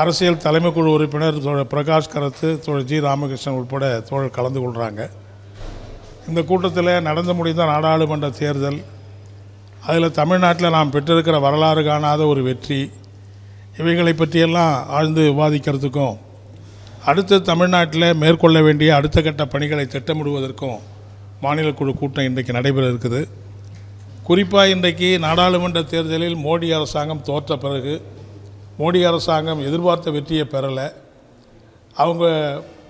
அரசியல் தலைமை குழு உறுப்பினர் தோழர் பிரகாஷ் கரத்து தோழர் ஜி ராமகிருஷ்ணன் உட்பட தோழர் கலந்து கொள்கிறாங்க இந்த கூட்டத்தில் நடந்து முடிந்த நாடாளுமன்ற தேர்தல் அதில் தமிழ்நாட்டில் நாம் பெற்றிருக்கிற வரலாறு காணாத ஒரு வெற்றி இவைகளை பற்றியெல்லாம் ஆழ்ந்து விவாதிக்கிறதுக்கும் அடுத்து தமிழ்நாட்டில் மேற்கொள்ள வேண்டிய அடுத்த கட்ட பணிகளை திட்டமிடுவதற்கும் மாநில குழு கூட்டம் இன்றைக்கு நடைபெற இருக்குது. குறிப்பாக இன்றைக்கு நாடாளுமன்ற தேர்தலில் மோடி அரசாங்கம் தோற்ற பிறகு மோடி அரசாங்கம் எதிர்பார்த்த வெற்றியை பெறலை. அவங்க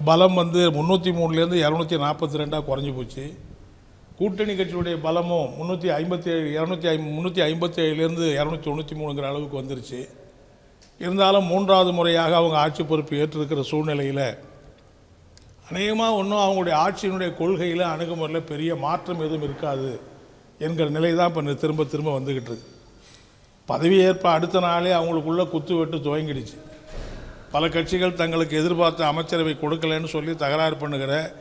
பலம் வந்து முந்நூற்றி மூணுலேருந்து இரநூத்தி நாற்பத்தி ரெண்டாக குறைஞ்சி போச்சு. கூட்டணி கட்சியுடைய பலமும் முந்நூற்றி ஐம்பத்தி ஏழு இரநூத்தி ஐ முந்நூற்றி ஐம்பத்தி ஏழுலேருந்து இரநூத்தி தொண்ணூற்றி மூணுங்கிற அளவுக்கு வந்துருச்சு. இருந்தாலும் மூன்றாவது முறையாக அவங்க ஆட்சி பொறுப்பு ஏற்றிருக்கிற சூழ்நிலையில் அநேகமாக ஒன்றும் அவங்களுடைய ஆட்சியினுடைய கொள்கையில் அணுகுமுறையில் பெரிய மாற்றம் எதுவும் இருக்காது என்கிற நிலை தான் இப்போ திரும்ப திரும்ப வந்துக்கிட்டு இருக்கு. பதவியேற்ப அடுத்த நாளே அவங்களுக்குள்ள குத்து வெட்டு துவங்கிடுச்சு. பல கட்சிகள் தங்களுக்கு எதிர்பார்த்த அமைச்சரவை கொடுக்கலன்னு சொல்லி தகராறு பண்ணுகிற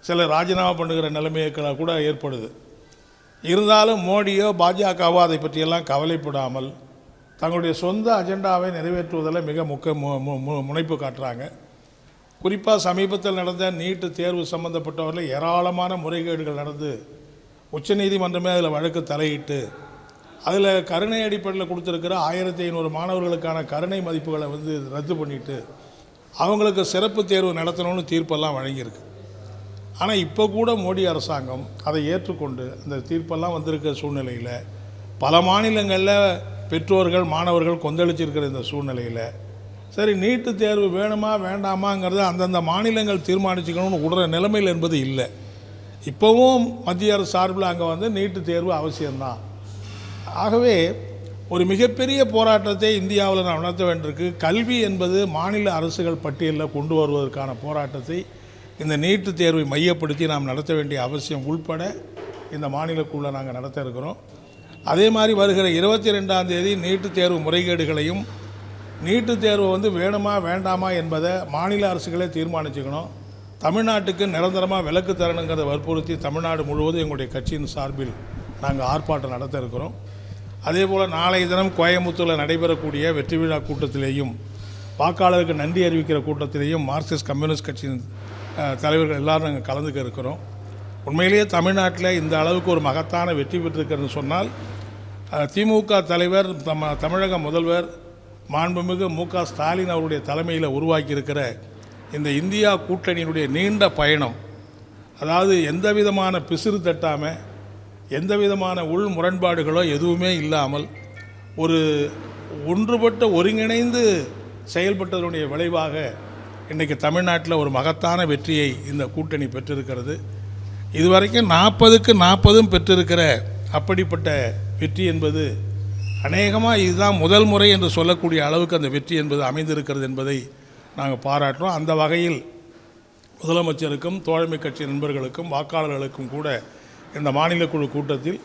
சில ராஜினாமா பண்ணுகிற நிலைமைகளை கூட ஏற்படுது. இருந்தாலும் மோடியோ பாஜகவோ அதை பற்றியெல்லாம் கவலைப்படாமல் தங்களுடைய சொந்த அஜெண்டாவை நிறைவேற்றுவதில் மிக முக்க மு- மு- மு- முனைப்பு காட்டுறாங்க. குறிப்பாக சமீபத்தில் நடந்த நீட்டு தேர்வு சம்பந்தப்பட்டவரில் ஏராளமான முறைகேடுகள் நடந்து உச்சநீதிமன்றமே அதில் வழக்கு தலையிட்டு அதில் கருணை அடிப்படையில் கொடுத்துருக்கிற ஆயிரத்தி ஐநூறு மாணவர்களுக்கான கருணை மதிப்புகளை வந்து ரத்து பண்ணிவிட்டு அவங்களுக்கு சிறப்பு தேர்வு நடத்தணும்னு தீர்ப்பெல்லாம் வழங்கியிருக்கு. ஆனால் இப்போ கூட மோடி அரசாங்கம் அதை ஏற்றுக்கொண்டு அந்த தீர்ப்பெல்லாம் வந்திருக்கிற சூழ்நிலையில் பல மாநிலங்களில் பெற்றோர்கள் மாணவர்கள் கொந்தளிச்சிருக்கிற இந்த சூழ்நிலையில் சரி நீட்டு தேர்வு வேணுமா வேண்டாமாங்கிறத அந்தந்த மாநிலங்கள் தீர்மானிச்சுக்கணும்னு விடுற நிலைமையில் என்பது இல்லை. இப்போவும் மத்திய அரசு சார்பில் அங்கே வந்து நீட்டு தேர்வு அவசியம்தான். ஆகவே ஒரு மிகப்பெரிய போராட்டத்தை இந்தியாவில் நாம் நடத்த வேண்டியிருக்கு. கல்வி என்பது மாநில அரசுகள் பட்டியலில் கொண்டு வருவதற்கான போராட்டத்தை இந்த நீட்டு தேர்வை மையப்படுத்தி நாம் நடத்த வேண்டிய அவசியம் உள்பட இந்த மாநிலக்குள்ளே நாங்கள் நடத்த இருக்கிறோம். அதே மாதிரி வருகிற இருபத்தி ரெண்டாம் தேதி நீட்டு தேர்வு முறைகேடுகளையும் நீட்டு தேர்வு வந்து வேணுமா வேண்டாமா என்பதை மாநில அரசுகளே தீர்மானிச்சுக்கணும். தமிழ்நாட்டுக்கு நிரந்தரமாக விலக்கு தரணுங்கிறத வற்புறுத்தி தமிழ்நாடு முழுவதும் எங்களுடைய கட்சியின் சார்பில் நாங்கள் ஆர்ப்பாட்டம் நடத்த இருக்கிறோம். அதே போல் நாளைய தினம் கோயம்புத்தூரில் நடைபெறக்கூடிய வெற்றி விழா கூட்டத்திலேயும் வாக்காளருக்கு நன்றி அறிவிக்கிற கூட்டத்திலேயும் மார்க்சிஸ்ட் கம்யூனிஸ்ட் கட்சியின் தலைவர்கள் எல்லாரும் நாங்கள் கலந்துக்க இருக்கிறோம். உண்மையிலேயே தமிழ்நாட்டில் இந்த அளவுக்கு ஒரு மகத்தான வெற்றி பெற்றிருக்கிறதுன்னு சொன்னால் திமுக தலைவர் தம தமிழக முதல்வர் மாண்புமிகு மு க ஸ்டாலின் அவருடைய தலைமையில் உருவாக்கியிருக்கிற இந்த இந்தியா கூட்டணியினுடைய நீண்ட பயணம் அதாவது எந்த விதமான பிசிறு தட்டாமல் எந்த விதமான உள் முரண்பாடுகளோ எதுவுமே இல்லாமல் ஒரு ஒன்றுபட்ட ஒருங்கிணைந்து செயல்பட்டதனுடைய விளைவாக இன்றைக்கு தமிழ்நாட்டில் ஒரு மகத்தான வெற்றியை இந்த கூட்டணி பெற்றிருக்கிறது. இதுவரைக்கும் நாற்பதுக்கு நாற்பதும் பெற்றிருக்கிற அப்படிப்பட்ட வெற்றி என்பது அநேகமாக இதுதான் முதல் முறை என்று சொல்லக்கூடிய அளவுக்கு அந்த வெற்றி என்பது அமைந்திருக்கிறது என்பதை நாங்கள் பாராட்டுறோம். அந்த வகையில் முதலமைச்சருக்கும் தோழமை கட்சி நண்பர்களுக்கும் வாக்காளர்களுக்கும் கூட இந்த மாநில குழு கூட்டத்தில்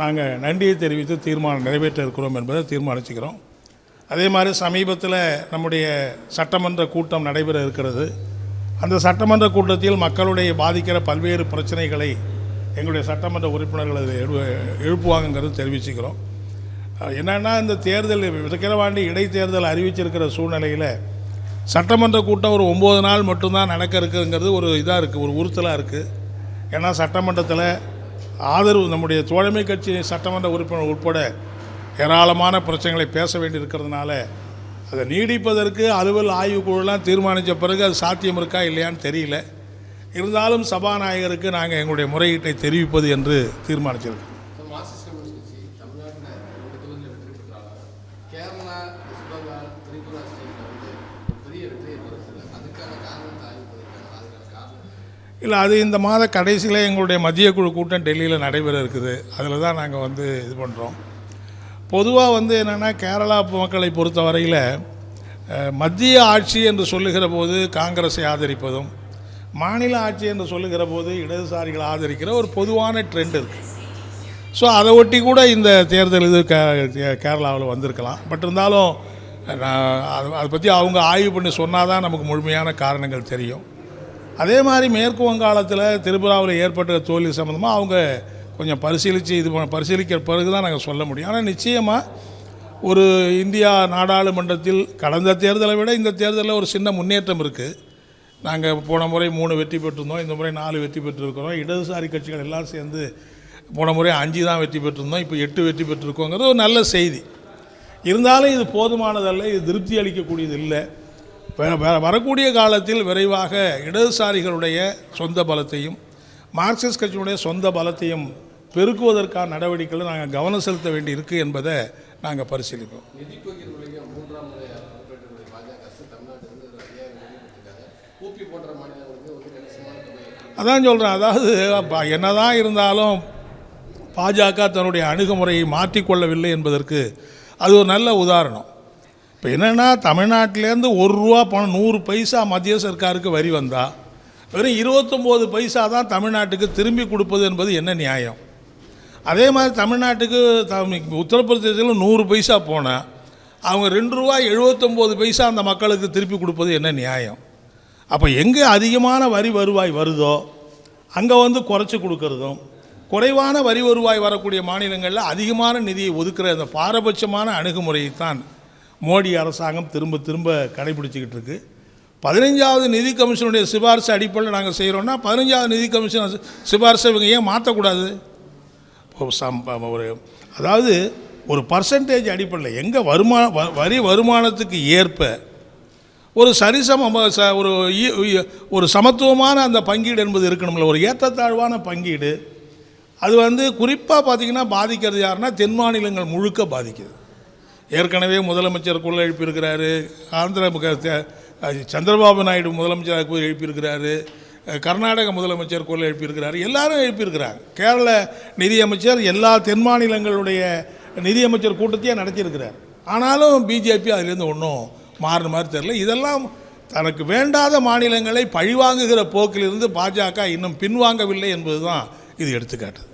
நாங்கள் நன்றியை தெரிவித்து தீர்மானம் நிறைவேற்ற இருக்கிறோம் என்பதை தீர்மானிச்சுக்கிறோம். அதே மாதிரி சமீபத்தில் நம்முடைய சட்டமன்ற கூட்டம் நடைபெற இருக்கிறது. அந்த சட்டமன்ற கூட்டத்தில் மக்களுடைய பாதிக்கிற பல்வேறு பிரச்சனைகளை எங்களுடைய சட்டமன்ற உறுப்பினர்கள் அதில் எழு எழுப்புவாங்கங்கிறது தெரிவிச்சுக்கிறோம். என்னென்னா இந்த தேர்தல் விக்கிரவாண்டி இடைத்தேர்தல் அறிவிச்சிருக்கிற சூழ்நிலையில் சட்டமன்ற கூட்டம் ஒரு ஒம்பது நாள் மட்டும்தான் நடக்க இருக்குங்கிறது ஒரு இதாக இருக்குது ஒரு உறுத்தலாக இருக்குது ஏன்னா சட்டமன்றத்தில் ஆதரவு நம்முடைய தோழமை கட்சி சட்டமன்ற உறுப்பினர் உட்பட ஏராளமான பிரச்சனைகளை பேச வேண்டியிருக்கிறதுனால அதை நீடிப்பதற்கு அலுவல் ஆய்வுக்குழுலாம் தீர்மானித்த பிறகு அது சாத்தியம் இருக்கா இல்லையான்னு தெரியல. இருந்தாலும் சபாநாயகருக்கு நாங்கள் எங்களுடைய முறையீட்டை தெரிவிப்பது என்று தீர்மானிச்சிருக்கோம். கேரளா திரிபுரா பெரிய வெற்றியை அதுக்கான காரணத்தை ஆய்வு இல்லை அது இந்த மாத கடைசியில் எங்களுடைய மத்திய குழு கூட்டம் டெல்லியில் நடைபெற இருக்குது. அதில் தான் நாங்கள் வந்து இது பண்ணுறோம் பொதுவாக வந்து என்னென்னா கேரளா மக்களை பொறுத்த வரையில் மத்திய ஆட்சி என்று சொல்லுகிற போது காங்கிரஸை ஆதரிப்பதும் மாநில ஆட்சி என்று சொல்லுகிற போது இடதுசாரிகளை ஆதரிக்கிற ஒரு பொதுவான ட்ரெண்ட் இருக்குது ஸோ அதை ஒட்டி கூட இந்த தேர்தல் இது கேரளாவில் வந்திருக்கலாம். பட் இருந்தாலும் நான் அது அதை பற்றி அவங்க ஆய்வு பண்ணி சொன்னால் தான் நமக்கு முழுமையான காரணங்கள் தெரியும். அதே மாதிரி மேற்கு வங்காளத்தில் திரிபுராவில் ஏற்பட்ட தோல்வி சம்மந்தமாக அவங்க கொஞ்சம் பரிசீலித்து இது பண்ண- பரிசீலிக்கிற பிறகு தான் நாங்கள் சொல்ல முடியும். ஆனால் நிச்சயமாக ஒரு இந்தியா நாடாளுமன்றத்தில் கடந்த தேர்தலை விட இந்த தேர்தலில் ஒரு சின்ன முன்னேற்றம் இருக்குது நாங்கள் போன முறை மூணு வெற்றி பெற்றிருந்தோம் இந்த முறை நாலு வெற்றி பெற்றிருக்கிறோம். இடதுசாரி கட்சிகள் எல்லாம் சேர்ந்து போன முறை அஞ்சு தான் வெற்றி பெற்றிருந்தோம் இப்போ எட்டு வெற்றி பெற்றிருக்கோங்கிறது ஒரு நல்ல செய்தி. இருந்தாலும் இது போதுமானதல்ல இது திருப்தி அளிக்கக்கூடியது இல்லை. வரக்கூடிய காலத்தில் விரைவாக இடதுசாரிகளுடைய சொந்த பலத்தையும் மார்க்சிஸ்ட் கட்சியினுடைய சொந்த பலத்தையும் பெருக்குவதற்கான நடவடிக்கைகளை நாங்கள் கவனம் செலுத்த வேண்டி இருக்குது என்பதை நாங்கள் பரிசீலிப்போம். அதான் சொல்கிறேன் அதாவது என்னதான் இருந்தாலும் பாஜக தன்னுடைய அணுகுமுறையை மாற்றிக்கொள்ளவில்லை என்பதற்கு அது ஒரு நல்ல உதாரணம். இப்போ என்னென்னா தமிழ்நாட்டிலேருந்து ஒரு ரூபா பணம் நூறு பைசா மத்திய சர்க்காருக்கு வரி வந்தால் வெறும் இருபத்தொம்போது பைசா தான் தமிழ்நாட்டுக்கு திரும்பி கொடுப்பது என்பது என்ன நியாயம்? அதே மாதிரி தமிழ்நாட்டுக்கு தமி உத்தரப்பிரதேசத்தில் நூறு பைசா போனால் அவங்க ரெண்டு ரூபா எழுபத்தொம்போது பைசா அந்த மக்களுக்கு திருப்பி கொடுப்பது என்ன நியாயம்? அப்போ எங்கே அதிகமான வரி வருவாய் வருதோ அங்கே வந்து குறைச்சி கொடுக்கறதும் குறைவான வரி வருவாய் வரக்கூடிய மாநிலங்களில் அதிகமான நிதியை ஒதுக்குற அந்த பாரபட்சமான அணுகுமுறையைத்தான் மோடி அரசாங்கம் திரும்ப திரும்ப கடைபிடிச்சிக்கிட்டு இருக்கு. பதினஞ்சாவது நிதி கமிஷனுடைய சிபாரிசு அடிப்படையில் நாங்கள் செய்கிறோன்னா பதினஞ்சாவது நிதி கமிஷன் சிபாரிசை இவங்க ஏன் மாற்றக்கூடாது சம் ஒரு அதாவது ஒரு பர்சன்டேஜ் அடிப்படையில் எங்கே வருமான வ- வரி வருமானத்துக்கு ஏற்ப ஒரு சரிசம ச- ஒரு ஒரு சமத்துவமான அந்த பங்கீடு என்பது இருக்கணும்ல. ஒரு ஏற்றத்தாழ்வான பங்கீடு. அது வந்து குறிப்பாக பார்த்தீங்கன்னா பாதிக்கிறது யாருன்னா தென் மாநிலங்கள் முழுக்க பாதிக்குது. ஏற்கனவே முதலமைச்சர் குரல் எழுப்பியிருக்கிறாரு. ஆந்திர சந்திரபாபு நாயுடு முதலமைச்சர் குரல் எழுப்பியிருக்கிறாரு. கர்நாடக முதலமைச்சர் குரல் எழுப்பியிருக்கிறாரு. எல்லாரும் எழுப்பியிருக்கிறாங்க. கேரள நிதியமைச்சர் எல்லா தென் மாநிலங்களுடைய நிதியமைச்சர் கூட்டத்தையே நடத்தியிருக்கிறார். ஆனாலும் பிஜேபி அதிலேருந்து ஒன்றும் மாறின மாதிரி தெரியல. இதெல்லாம் தனக்கு வேண்டாத மாநிலங்களை பழிவாங்குகிற போக்கிலிருந்து பாஜக இன்னும் பின்வாங்கவில்லை என்பதுதான் இது எடுத்துக்காட்டுது.